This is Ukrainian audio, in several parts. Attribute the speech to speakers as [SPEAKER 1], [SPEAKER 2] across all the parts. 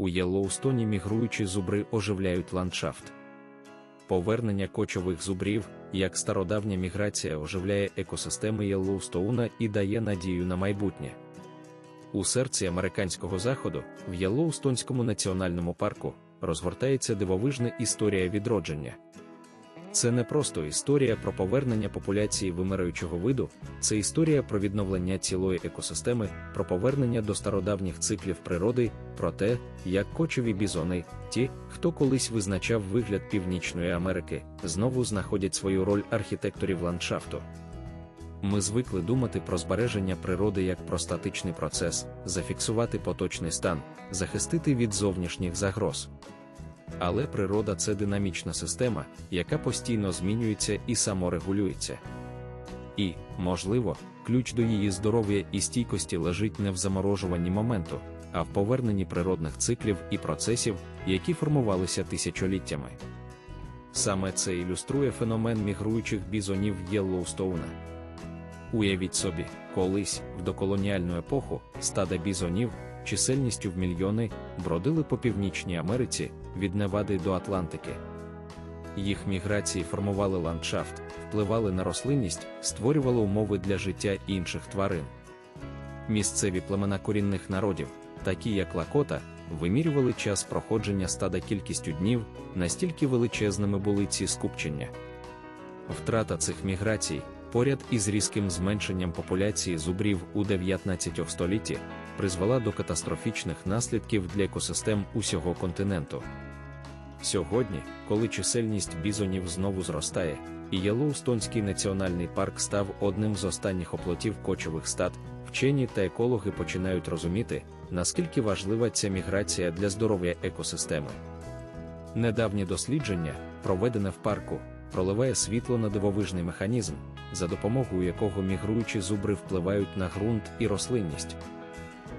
[SPEAKER 1] У Єлоустоні мігруючі зубри оживляють ландшафт. Повернення кочових зубрів, як стародавня міграція оживляє екосистеми Єлоустоуна і дає надію на майбутнє. У серці американського заходу, в Єлоустонському національному парку, розгортається дивовижна історія відродження. Це не просто історія про повернення популяції вимираючого виду, це історія про відновлення цілої екосистеми, про повернення до стародавніх циклів природи, про те, як кочові бізони, ті, хто колись визначав вигляд Північної Америки, знову знаходять свою роль архітекторів ландшафту. Ми звикли думати про збереження природи як про статичний процес, зафіксувати поточний стан, захистити від зовнішніх загроз. Але природа це динамічна система, яка постійно змінюється і саморегулюється. І, можливо, ключ до її здоров'я і стійкості лежить не в заморожуванні моменту, а в поверненні природних циклів і процесів, які формувалися тисячоліттями. Саме це ілюструє феномен мігруючих бізонів Єллоустоуна. Уявіть собі, колись, в доколоніальну епоху, стада бізонів, чисельністю в мільйони, бродили по Північній Америці від Невади до Атлантики. Їх міграції формували ландшафт, впливали на рослинність, створювали умови для життя інших тварин. Місцеві племена корінних народів, такі як Лакота, вимірювали час проходження стада кількістю днів, настільки величезними були ці скупчення. Втрата цих міграцій, поряд із різким зменшенням популяції зубрів у 19 столітті, призвела до катастрофічних наслідків для екосистем усього континенту. Сьогодні, коли чисельність бізонів знову зростає, і Єлоустонський національний парк став одним з останніх оплотів кочових стад, вчені та екологи починають розуміти, наскільки важлива ця міграція для здоров'я екосистеми. Недавнє дослідження, проведене в парку, проливає світло на дивовижний механізм, за допомогою якого мігруючі зубри впливають на ґрунт і рослинність.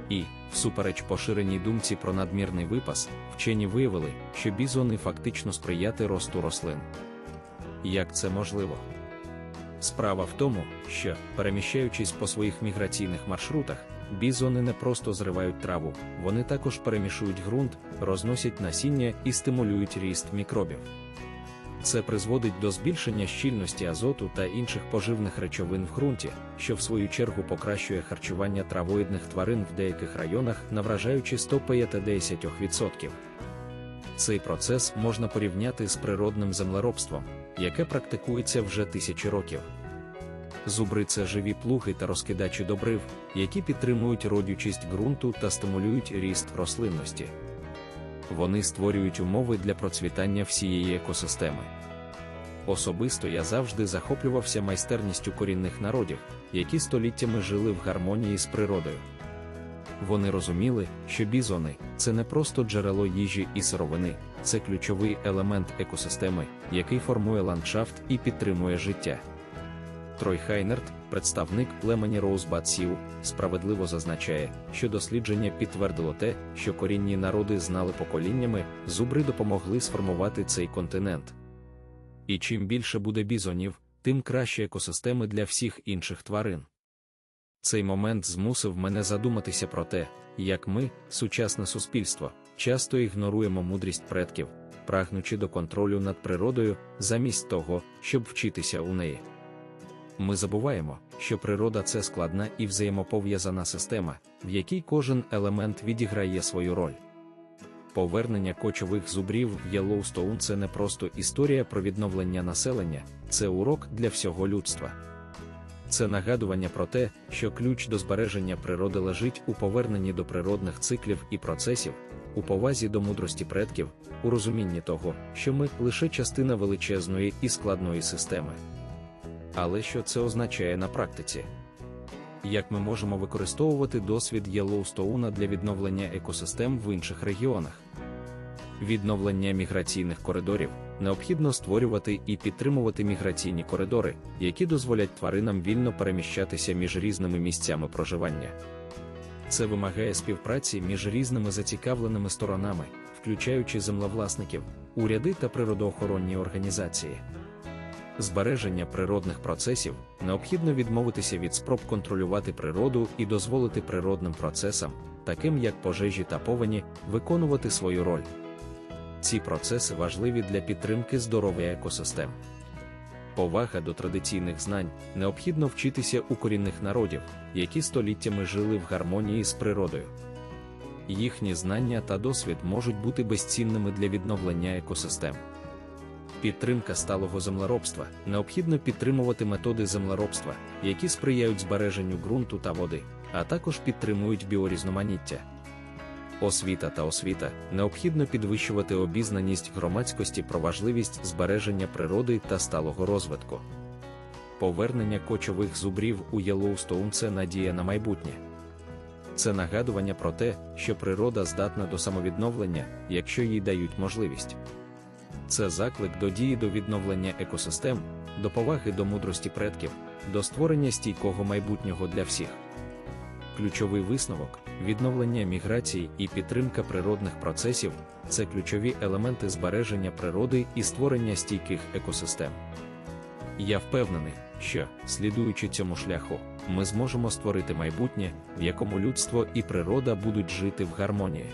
[SPEAKER 1] І, всупереч поширеній думці про надмірний випас, вчені виявили, що бізони фактично сприяти росту рослин. Як це можливо? Справа в тому, що, переміщаючись по своїх міграційних маршрутах, бізони не просто зривають траву, вони також перемішують ґрунт, розносять насіння і стимулюють ріст мікробів. Це призводить до збільшення щільності азоту та інших поживних речовин в ґрунті, що в свою чергу покращує харчування травоїдних тварин в деяких районах, навражаючи 150%. Цей процес можна порівняти з природним землеробством, яке практикується вже тисячі років. Зубри це живі плуги та розкидачі добрив, які підтримують родючість ґрунту та стимулюють ріст рослинності вони створюють умови для процвітання всієї екосистеми. Особисто я завжди захоплювався майстерністю корінних народів, які століттями жили в гармонії з природою. Вони розуміли, що бізони це не просто джерело їжі і сировини, це ключовий елемент екосистеми, який формує ландшафт і підтримує життя. Трой Хайнерт, представник племені Роузбат Сіу, справедливо зазначає, що дослідження підтвердило те, що корінні народи знали поколіннями, зубри допомогли сформувати цей континент. І чим більше буде бізонів, тим краще екосистеми для всіх інших тварин. Цей момент змусив мене задуматися про те, як ми, сучасне суспільство, часто ігноруємо мудрість предків, прагнучи до контролю над природою, замість того, щоб вчитися у неї. Ми забуваємо, що природа це складна і взаємопов'язана система, в якій кожен елемент відіграє свою роль. Повернення кочових зубрів в Єлоустоун це не просто історія про відновлення населення, це урок для всього людства. Це нагадування про те, що ключ до збереження природи лежить у поверненні до природних циклів і процесів, у повазі до мудрості предків, у розумінні того, що ми лише частина величезної і складної системи. Але що це означає на практиці? Як ми можемо використовувати досвід Єлоустоуна для відновлення екосистем в інших регіонах? Відновлення міграційних коридорів необхідно створювати і підтримувати міграційні коридори, які дозволять тваринам вільно переміщатися між різними місцями проживання. Це вимагає співпраці між різними зацікавленими сторонами, включаючи землевласників, уряди та природоохоронні організації. Збереження природних процесів, необхідно відмовитися від спроб контролювати природу і дозволити природним процесам, таким як пожежі та повені, виконувати свою роль. Ці процеси важливі для підтримки здоров'я екосистем. Повага до традиційних знань необхідно вчитися у корінних народів, які століттями жили в гармонії з природою. Їхні знання та досвід можуть бути безцінними для відновлення екосистем. Підтримка сталого землеробства необхідно підтримувати методи землеробства, які сприяють збереженню ґрунту та води, а також підтримують біорізноманіття. Освіта та освіта необхідно підвищувати обізнаність громадськості про важливість збереження природи та сталого розвитку. Повернення кочових зубрів у Єлоустоун – це надія на майбутнє. Це нагадування про те, що природа здатна до самовідновлення, якщо їй дають можливість. Це заклик до дії до відновлення екосистем, до поваги до мудрості предків, до створення стійкого майбутнього для всіх. Ключовий висновок відновлення міграцій і підтримка природних процесів це ключові елементи збереження природи і створення стійких екосистем. Я впевнений, що, слідуючи цьому шляху, ми зможемо створити майбутнє, в якому людство і природа будуть жити в гармонії.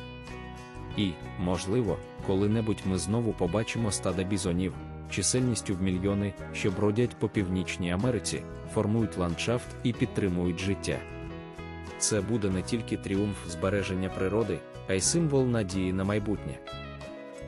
[SPEAKER 1] І, можливо, коли-небудь ми знову побачимо стада бізонів, чисельністю в мільйони, що бродять по північній Америці, формують ландшафт і підтримують життя. Це буде не тільки тріумф збереження природи, а й символ надії на майбутнє.